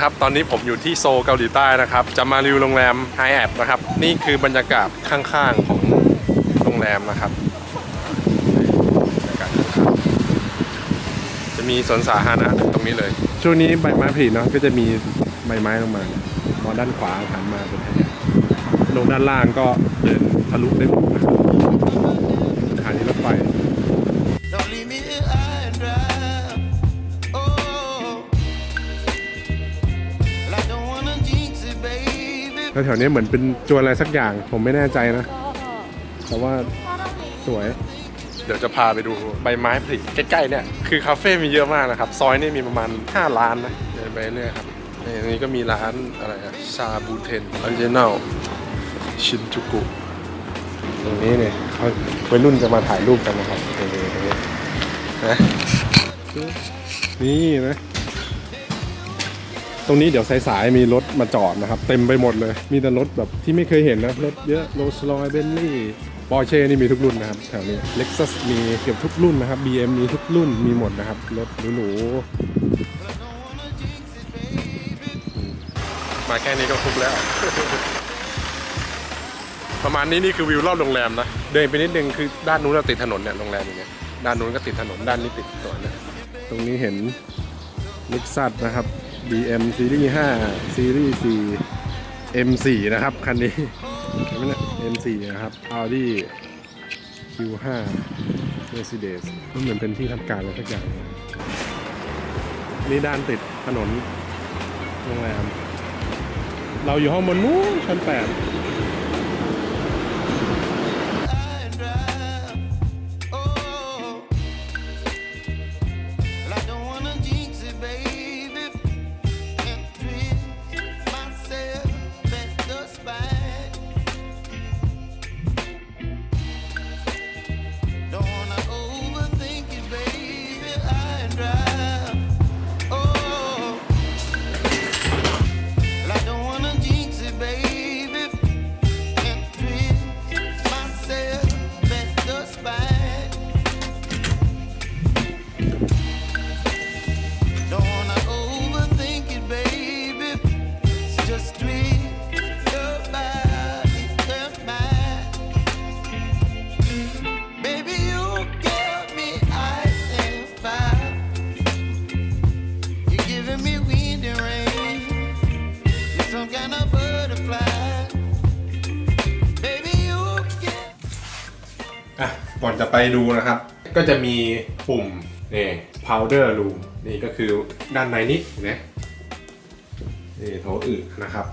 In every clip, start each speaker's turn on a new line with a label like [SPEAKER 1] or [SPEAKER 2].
[SPEAKER 1] ครับ ตอนนี้ผมอยู่ที่โซลเกาหลีใต้นะครับ จะมารีวิวโรงแรมไฮแอทนะครับ นี่คือบรรยากาศข้างๆของโรงแรมนะครับจะมีสวนสาธารณะตรงนี้เลย ช่วงนี้ใบไม้ผลิเนาะก็จะมีใบไม้ลงมามองด้านขวาหันมาเป็นไฮแอทลงด้านล่างก็เดินทะลุได้หมดนะครับ แถวๆนี้เหมือนเป็นจวนอะไรสักอย่าง ผมไม่แน่ใจนะ แต่ว่าสวย เดี๋ยวจะพาไปดูใบไม้ผลิใกล้ๆเนี่ย คือคาเฟ่มีเยอะมากนะครับ ซอยนี่มีประมาณ 5 ร้านนะเดินไปเรื่อยครับนี่อันนี้ก็มีร้านอะไรอะชาบูเทนออริจินัลชินจูกุตรงนี้เนี่ยเขาวัยรุ่นจะมาถ่ายรูปกันนะครับตรงนี้ตรงนี้นะนี่นะ ตรงนี้เดี๋ยวสายๆมีรถมาจอดนะครับ เต็มไปหมดเลย มีแต่รถแบบที่ไม่เคยเห็นนะรถเยอะโรลส์รอยเบนลี่ปอร์เช่นี่มีทุกรุ่นนะครับแถวนี้เล็กซัสมีเกือบทุกรุ่นนะครับ BM มีทุกรุ่นมีหมดนะครับ รถหรูๆอืมมาแค่นี้ก็คุ้มแล้ว ประมาณนี้นี่คือวิวรอบโรงแรมนะ เดินไปนิดนึงคือด้านนู้นเราติดถนนเนี่ยโรงแรมอย่างเงี้ยด้านนู้นก็ติดถนนด้านนี้ติดสวนนะตรงนี้เห็นนิกซัสนะครับ BM ซีรีส์5ซีรีส์4 M4 นะครับ คันนี้เห็นไหมเนี่ย M4 นะครับ Audi Q5 Mercedes มันเหมือนเป็นที่ทำการอะไรสักอย่างนี่ด้านติดถนนโรงแรมเราอยู่ห้องบนนู้นชั้น 8 ก่อนจะไปดูนะครับ ก็จะมีปุ่มนี่ powder room นี่ก็คือด้านในนี้นะนี่โถอึนะครับ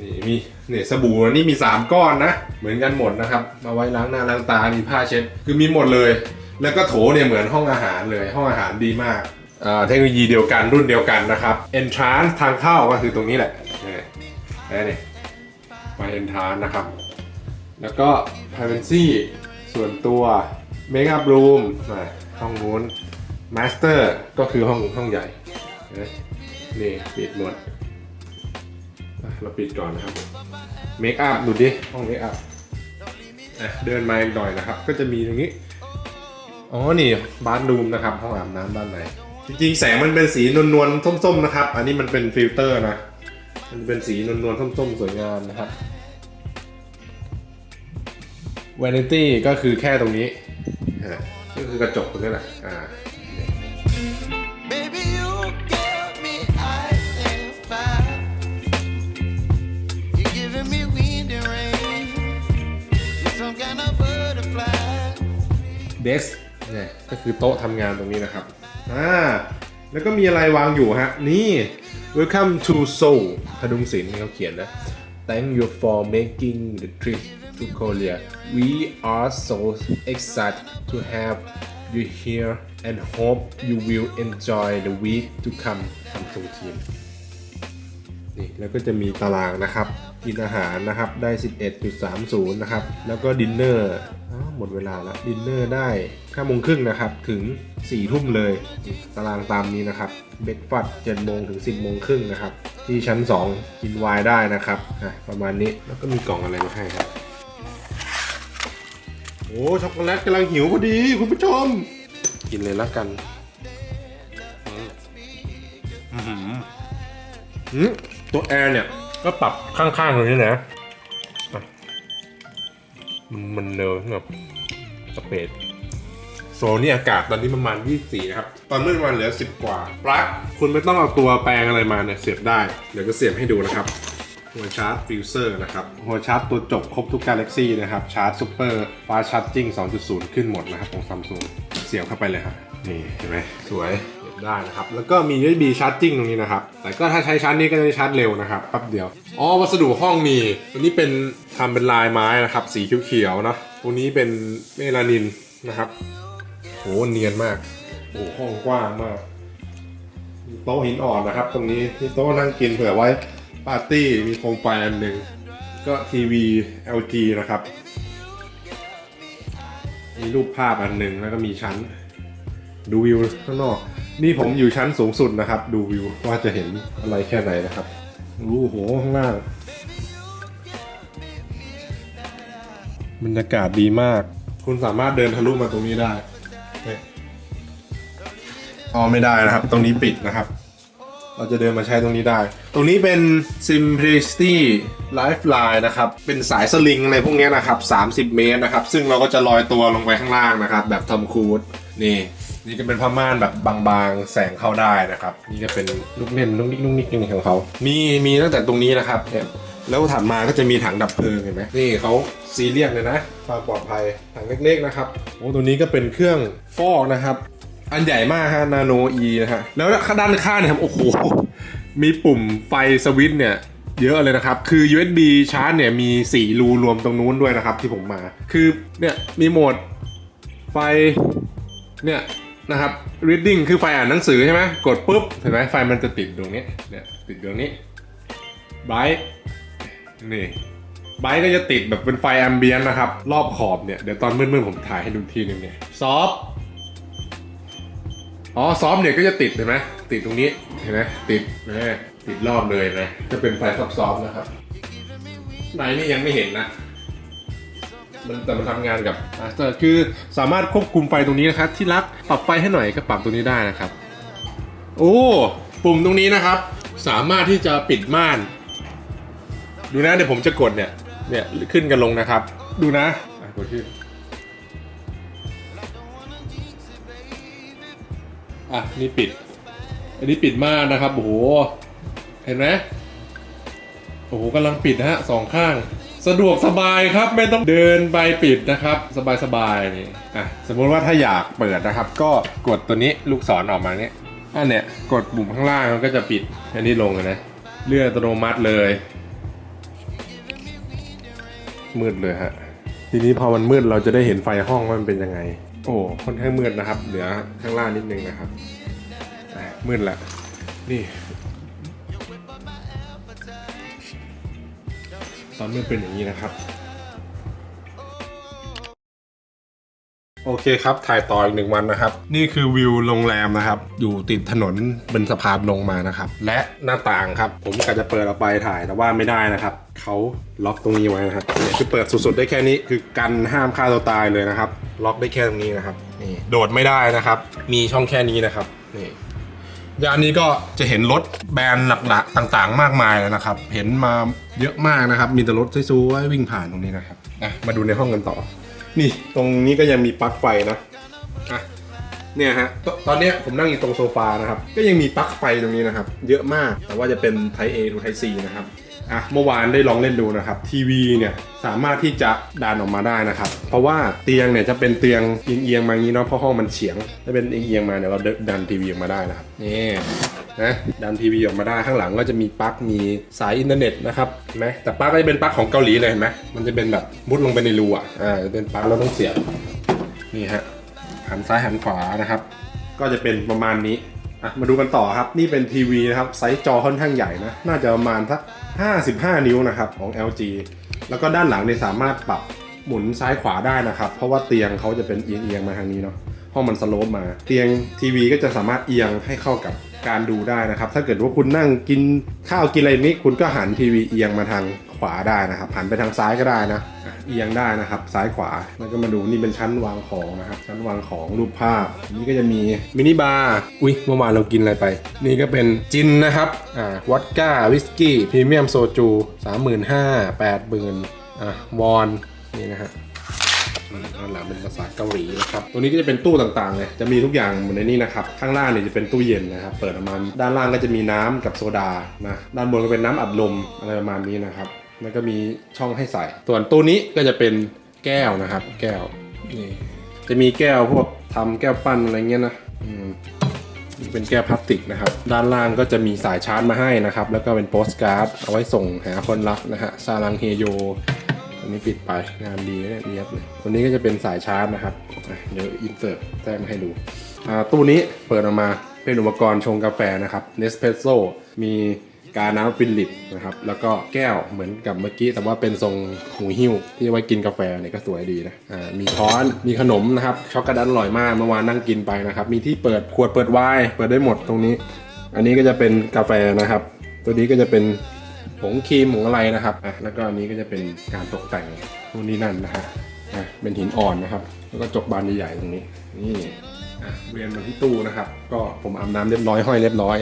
[SPEAKER 1] นี่มีเนี่ยสบู่นี่มี 3 ก้อนนะ เหมือนกันหมดนะครับมาไว้ล้างหน้าล้างตามีผ้าเช็ดคือมีหมดเลย แล้วก็โถเนี่ยเหมือนห้องอาหารเลย ห้องอาหารดีมากอ่าเทคโนโลยีเดียวกันรุ่นเดียวกันนะครับ entrance ทางเข้าก็คือตรงนี้แหละนี่นี่นี่ไป entrance นะครับ แล้วก็ privacy ส่วนตัว makeup room อะห้องนู้น master ก็คือห้องห้องใหญ่นะนี่ปิดหมดเราปิดก่อนนะครับ makeup ดูดิห้อง makeup อะเดินมาอีกหน่อยนะครับ ก็จะมีตรงนี้อ๋อนี่บาร์รูมนะครับห้องอาบน้ำด้านในจริงๆแสงมันเป็นสีนวลๆส้มๆนะครับ อันนี้มันเป็นฟิลเตอร์นะมันเป็นสีนวลๆส้มๆสวยงามนะครับ vanity ก็คือแค่ตรงนี้ฮะก็คือกระจกตรงนี้แหละอ่า
[SPEAKER 2] Baby, you give me ice and fire. You're giving me wind and rain. You're some kind of butterfly.
[SPEAKER 1] desk เนี่ยก็คือโต๊ะทำงานตรงนี้นะครับอ่าแล้วก็มีอะไรวางอยู่ฮะ นี่ welcome to Seoul พดุงศิลป์เขาเขียนนะ thank you for making the trip to Korea we are so excited to have you here and hope you will enjoy the week to come ทำส่งทีมนี่แล้วก็จะมีตารางนะครับ กินอาหารนะครับได้ 11.30 นะครับ แล้วก็ดินเนอร์หมดเวลาแล้วดินเนอร์ได้5โมงครึ่งนะครับ ถึง 4 ทุ่มเลย ตารางตามนี้นะครับ เบรกฟาสต์7โมงถึง 10โมงครึ่งนะครับ ที่ชั้น 2 กินไวน์ได้นะครับ ประมาณนี้ แล้วก็มีกล่องอะไรมาให้ครับ โอ้ช็อกโกแลตกำลังหิวพอดีคุณผู้ชม กินเลยละกันอืมอื้อหืออืมตัวแอร์เนี่ย ก็ปรับข้างๆตรงนี้นะอะมันมันเร็วแบบสเปดโซนนี่อากาศตอนนี้ประมาณ 24 นะครับ ตอนเมื่อวันเหลือ 10 กว่าปลั๊กคุณไม่ต้องเอาตัวแปลงอะไรมาเนี่ยเสียบได้ เดี๋ยวจะเสียบให้ดูนะครับ หัวชาร์จฟิวเซอร์นะครับ หัวชาร์จตัวจบครบทุกกาแล็กซี่นะครับ ชาร์จซูเปอร์ฟาชาร์จจิ้ง 2.0 ขึ้นหมดนะครับของซัมซุงเสียบเข้าไปเลยครับนี่เห็นไหมสวยเสียบได้นะครับ แล้วก็มี USB ชาร์จิ้งตรงนี้นะครับ แต่ก็ถ้าใช้ชาร์จนี้ก็จะชาร์จเร็วนะครับแป๊บเดียว อ๋อ วัสดุห้องมีตัวนี้เป็นทำเป็นลายไม้นะครับ สีเขียวๆเนาะตัวนี้เป็นเมลานินนะครับโหเนียนมากโอ้ห้องกว้างมากโต๊ะหินอ่อนนะครับ ตรงนี้ที่โต๊ะนั่งกินเผื่อไว้ ปาร์ตี้มีโคมไฟอันหนึ่งก็ทีวี LG นะครับ มีรูปภาพอันหนึ่งแล้วก็มีชั้น ดูวิวข้างนอก นี่ผมอยู่ชั้นสูงสุดนะครับ ดูวิวว่าจะเห็นอะไรแค่ไหนนะครับรู้โหข้างล่างบรรยากาศดีมาก คุณสามารถเดินทะลุมาตรงนี้ได้เนี่ยอ๋อไม่ได้นะครับ ตรงนี้ปิดนะครับ เราจะเดินมาใช้ตรงนี้ได้ ตรงนี้เป็น Simplicity Lifeline นะครับ เป็นสายสลิงอะไรพวกนี้นะครับ 30 เมตรนะครับ ซึ่งเราก็จะลอยตัวลงไปข้างล่างนะครับ แบบทอมครูซนี่ นี่ก็เป็นผ้าม่านแบบบางๆ แสงเข้าได้นะครับ นี่ก็เป็นลูกเล่นลูกนิกลูกนิกของเขา มีมีตั้งแต่ตรงนี้นะครับเนี่ยแล้วถัดมาก็จะมีถังดับเพลิงเห็นไหมนี่เขาซีเรียสเลยนะความปลอดภัยถังเล็กๆนะครับโอ้ตัวนี้ก็เป็นเครื่องฟอกนะครับ อันใหญ่มากฮะนาโนอีนะฮะแล้วด้านข้างเนี่ยครับโอ้โหมีปุ่มไฟสวิตช์เนี่ยเยอะเลยนะครับ คือ USB ชาร์จเนี่ยมี 4 รูรวมตรงนู้นด้วยนะครับที่ผมมา คือเนี่ยมีโหมดไฟเนี่ยนะครับ reading คือไฟอ่านหนังสือใช่ไหมกดปุ๊บเห็นไหมไฟมันจะติดตรงนี้เนี่ยติดตรงนี้ bright นี่ไบค์ก็จะติดแบบเป็นไฟแอมเบียนนะครับ รอบขอบเนี่ย เดี๋ยวตอนมืดๆผมถ่ายให้ดูทีนึงเนี่ยซอฟ อ๋อซ้อฟเนี่ยก็จะติดเห็นไหมติดตรงนี้เห็นไหมติดนะติดรอบเลยนะจะเป็นไฟซับซ้อนนะครับไหนนี่ยังไม่เห็นนะมันแต่มันทำงานกับมาสเตอร์คือสามารถควบคุมไฟตรงนี้นะครับที่รักปรับไฟให้หน่อยก็ปรับตรงนี้ได้นะครับ โอ้ปุ่มตรงนี้นะครับ สามารถที่จะปิดม่าน ดูนะเดี๋ยวผมจะกดเนี่ยเนี่ยขึ้นกันลงนะครับ ดูนะกดขึ้น อะนี่ปิด อันนี้ปิดมากนะครับโอ้โหเห็นไหมโอ้โหกำลังปิดนะฮะสองข้าง สะดวกสบายครับไม่ต้องเดินไปปิดนะครับ สบายสบายๆนี่อะสมมติว่าถ้าอยากเปิดนะครับ ก็กดตัวนี้ลูกศรออกมาเนี่ยอันเนี้ยกดปุ่มข้างล่างมันก็จะปิด อันนี้ลงเลยนะเลื่อนอัตโนมัติเลย มืดเลยฮะทีนี้พอมันมืดเราจะได้เห็นไฟห้องว่ามันเป็นยังไง อ้ค่อนข้างมืดนะครับ เหลือข้างล่างนิดนึงนะครับมืดละนี่ ตอนมืดเป็นอย่างนี้นะครับ โอเคครับ ถ่ายต่ออีกหนึ่งวันนะครับ นี่คือวิวโรงแรมนะครับ อยู่ติดถนนเป็นสะพานลงมานะครับ และหน้าต่างครับ ผมกะจะเปิดออกไปถ่ายแต่ว่าไม่ได้นะครับ เขาล็อกตรงนี้ไว้นะครับเนี่ยคือเปิดสุดๆได้แค่นี้คือกันห้ามฆ่าตัวตายเลยนะครับ ล็อกได้แค่ตรงนี้นะครับ นี่ โดดไม่ได้นะครับ มีช่องแค่นี้นะครับ นี่ยานนี้ก็จะเห็นรถแบรนด์หลักๆต่างๆ มากมายเลยนะครับ เห็นมาเยอะมากนะครับ มีแต่รถสวยๆวิ่งผ่านตรงนี้นะครับอะมาดูในห้องกันต่อ นี่ตรงนี้ก็ยังมีปลั๊กไฟนะอะเนี่ยฮะตตอนเนี้ยผมนั่งอยู่ตรงโซฟานะครับ ก็ยังมีปลั๊กไฟตรงนี้นะครับ เยอะมากแต่ว่าจะเป็น Type A หรือ Type C นะครับ อะเมื่อวานได้ลองเล่นดูนะครับ ทีวีเนี่ยสามารถที่จะดันออกมาได้นะครับ เพราะว่าเตียงเนี่ยจะเป็นเตียงเอียงๆมาอย่างนี้เนาะเพราะห้องมันเฉียงถ้าเป็นเอียงๆมาเนี่ยเราดันทีวีออกมาได้นะครับนี่นะดันทีวีออกมาได้ข้างหลังก็จะมีปลั๊กมีสายอินเทอร์เน็ตนะครับเห็นไหมแต่ปลั๊กก็จะเป็นปลั๊กของเกาหลีเลยเห็นไหมมันจะเป็นแบบมุดลงไปในรูอะอ่าจะเป็นปลั๊กเราต้องเสียบนี่ฮะหันซ้ายหันขวานะครับ ก็จะเป็นประมาณนี้อะมาดูกันต่อครับ นี่เป็นทีวีนะครับไซส์จอค่อนข้างใหญ่นะ น่าจะประมาณสัก 55 นิ้วนะครับของ LG แล้วก็ด้านหลังเนี่ยสามารถปรับหมุนซ้ายขวาได้นะครับ เพราะว่าเตียงเขาจะเป็นเอียงๆมาทางนี้เนาะห้องมันสโลปมา เตียงทีวีก็จะสามารถเอียงให้เข้ากับการดูได้นะครับ ถ้าเกิดว่าคุณนั่งกินข้าวกินอะไรนี้คุณก็หันทีวีเอียงมาทาง ขวาได้นะครับหันไปทางซ้ายก็ได้นะเอียงได้นะครับ ซ้ายขวาแล้วก็มาดูนี่เป็นชั้นวางของนะครับ ชั้นวางของรูปภาพ นี่ก็จะมีมินิบาร์อุ้ยเมื่อวานเรากินอะไรไป นี่ก็เป็นจินนะครับอ่าวอดก้าวิสกี้พรีเมียมโซจูสามหมื่นห้าแปดหมื่นอะวอนนี่นะฮะด้านหลังเป็นภาษาเกาหลีนะครับ ตัวนี้ก็จะเป็นตู้ต่างๆเลย จะมีทุกอย่างเหมือนในนี้นะครับ ข้างล่างเนี่ยจะเป็นตู้เย็นนะครับ เปิดออกมา ด้านล่างก็จะมีน้ำกับโซดา นะ ด้านบนก็เป็นน้ำอัดลมอะไรประมาณนี้นะครับ แล้วก็มีช่องให้ใส่ ส่วนตู้นี้ก็จะเป็นแก้วนะครับ แก้วนี่จะมีแก้วพวกทำแก้วปั้นอะไรเงี้ยนะอืมนี่เป็นแก้วพลาสติกนะครับ ด้านล่างก็จะมีสายชาร์จมาให้นะครับ แล้วก็เป็นโปสการ์ดเอาไว้ส่งหาคนรักนะฮะซาลังเฮโยอันนี้ปิดไปงานดีเนี่ยเนียบเลยตัวนี้ก็จะเป็นสายชาร์จนะครับเดี๋ยวอินเสิร์ตแจ้งมาให้ดูตู้นี้เปิดออกมาเป็นอุปกรณ์ชงกาแฟนะครับ Nespresso มี กาน้ำฟิลิปนะครับ แล้วก็แก้วเหมือนกับเมื่อกี้ แต่ว่าเป็นทรงหูหิ้ว ที่เอาไว้กินกาแฟเนี่ยก็สวยดีนะอ่ามีช้อนมีขนมนะครับช็อกโกแลตอร่อยมากเมื่อวานนั่งกินไปนะครับ มีที่เปิดขวดเปิดไวน์เปิดได้หมดตรงนี้ อันนี้ก็จะเป็นกาแฟนะครับ ตัวนี้ก็จะเป็นผงครีมผงอะไรนะครับอะแล้วก็อันนี้ก็จะเป็นการตกแต่งนู่นนี่นั่นนะฮะอะเป็นหินอ่อนนะครับ แล้วก็จกบานใหญ่ๆตรงนี้นี่อะเวียนมาที่ตู้นะครับ ก็ผมอาบน้ำเรียบร้อยห้อยเรียบร้อย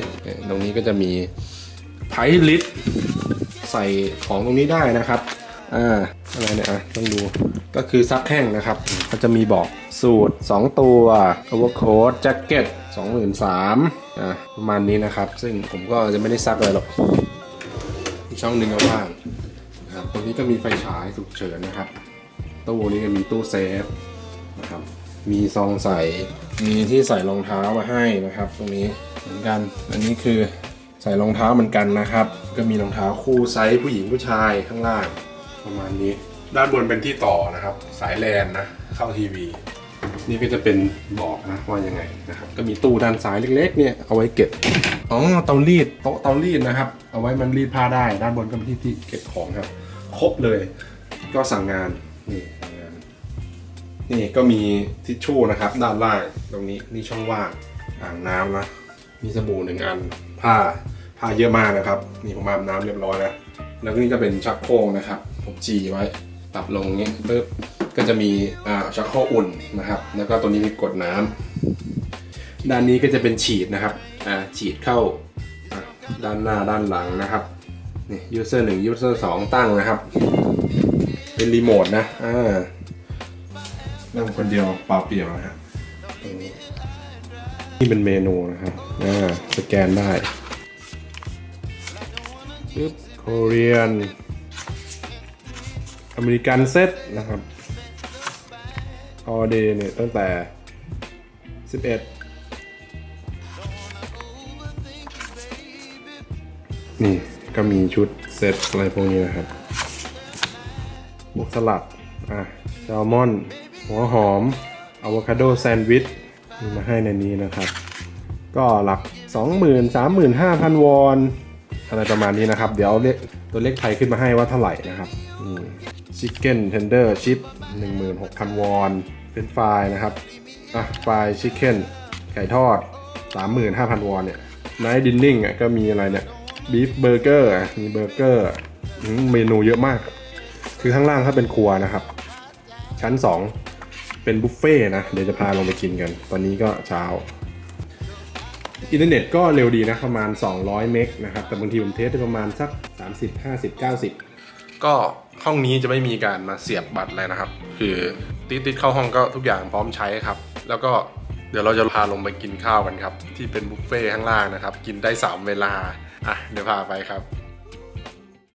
[SPEAKER 1] ตรงนี้ก็จะมี ไพลิตใส่ของตรงนี้ได้นะครับอ่าอะไรเนี่ยอะต้องดูก็คือซักแห้งนะครับก็จะมีบอกสูตร 2 ตัว overcoat jacket 23,000อะประมาณนี้นะครับ ซึ่งผมก็จะไม่ได้ซักอะไรหรอกอีกช่องหนึ่งก็ว่างนะครับตรงนี้ก็มีไฟฉายฉุกเฉินนะครับตู้นี้ก็มีตู้เซฟนะครับมีซองใส่มีที่ใส่รองเท้ามาให้นะครับ ตรงนี้เหมือนกันอันนี้คือ ใส่รองเท้าเหมือนกันนะครับ ก็มีรองเท้าคู่ไซส์ผู้หญิงผู้ชายข้างล่าง ประมาณนี้ ด้านบนเป็นที่ต่อนะครับ สายแลนนะเข้าทีวี นี่ก็จะเป็นบอกนะว่ายังไงนะครับ ก็มีตู้ด้านซ้ายเล็กๆเนี่ยเอาไว้เก็บอ๋อเตารีดโต๊ะเตารีดนะครับ เอาไว้มันรีดผ้าได้ ด้านบนก็เป็นที่ที่เก็บของครับ ครบเลย ก็สั่งงานนี่สั่งงาน นี่ก็มีทิชชู่นะครับ ด้านล่างตรงนี้นี่ช่องว่างอ่างน้ำนะ มีสบู่หนึ่งอัน ผ้า ผ้าเยอะมากนะครับ นี่ผมอาบน้ำเรียบร้อยแล้ว แล้วก็นี่ก็เป็นชักโครกนะครับ ผมจีไว้ปรับลงอย่างนี้ปึ๊บ ก็จะมีอ่าชักโครกอุ่นนะครับ แล้วก็ตัวนี้มีกดน้ำด้านนี้ก็จะเป็นฉีดนะครับ อ่า ฉีดเข้าด้านหน้าด้านหลังนะครับ นี่ยูเซอร์หนึ่งยูเซอร์สองตั้งนะครับ เป็นรีโมทนะ อ่านั่งคนเดียวเปล่าเปลี่ยวนะครับ นี่เป็นเมนูนะครับ อ่า สแกนได้ปึ๊บโคเรียน อเมริกันเซตนะครับ all day เนี่ย ตั้งแต่ 11 นี่ก็มีชุดเซตอะไรพวกนี้นะครับพวกสลัด อะแซลมอน หัวหอมอะโวคาโดแซนด์วิช มีมาให้ในนี้นะครับ ก็หลัก 20,000 35,000 วอน อะไรประมาณนี้นะครับ เดี๋ยวเลขตัวเลขไทยขึ้นมาให้ว่าเท่าไหร่นะครับชิคเก้นเทนเดอร์ชิป16,000 วอนเป็นไฟล์นะครับอะไฟล์ชิคเก้นไก่ทอด 35,000 วอนเนี่ยไนท์ดินนิ่งอะก็มีอะไรเนี่ยบีฟเบอร์เกอร์มีเบอร์เกอร์เมนูเยอะมาก คือข้างล่างถ้าเป็นครัวนะครับ ชั้น 2 เป็นบุฟเฟ่ต์นะ เดี๋ยวจะพาลงไปกินกัน ตอนนี้ก็เช้า อินเทอร์เน็ตก็เร็วดีนะ ประมาณ 200 เมกนะครับ แต่บางทีผมเทสได้ประมาณสัก 30 50 90 ก็ห้องนี้จะไม่มีการมาเสียบบัตรเลยนะครับ คือติดติดเข้าห้องก็ทุกอย่างพร้อมใช้ครับ แล้วก็เดี๋ยวเราจะพาลงไปกินข้าวกันครับ ที่เป็นบุฟเฟ่ต์ข้างล่างนะครับ กินได้ 3 เวลา อะ เดี๋ยวพาไปครับ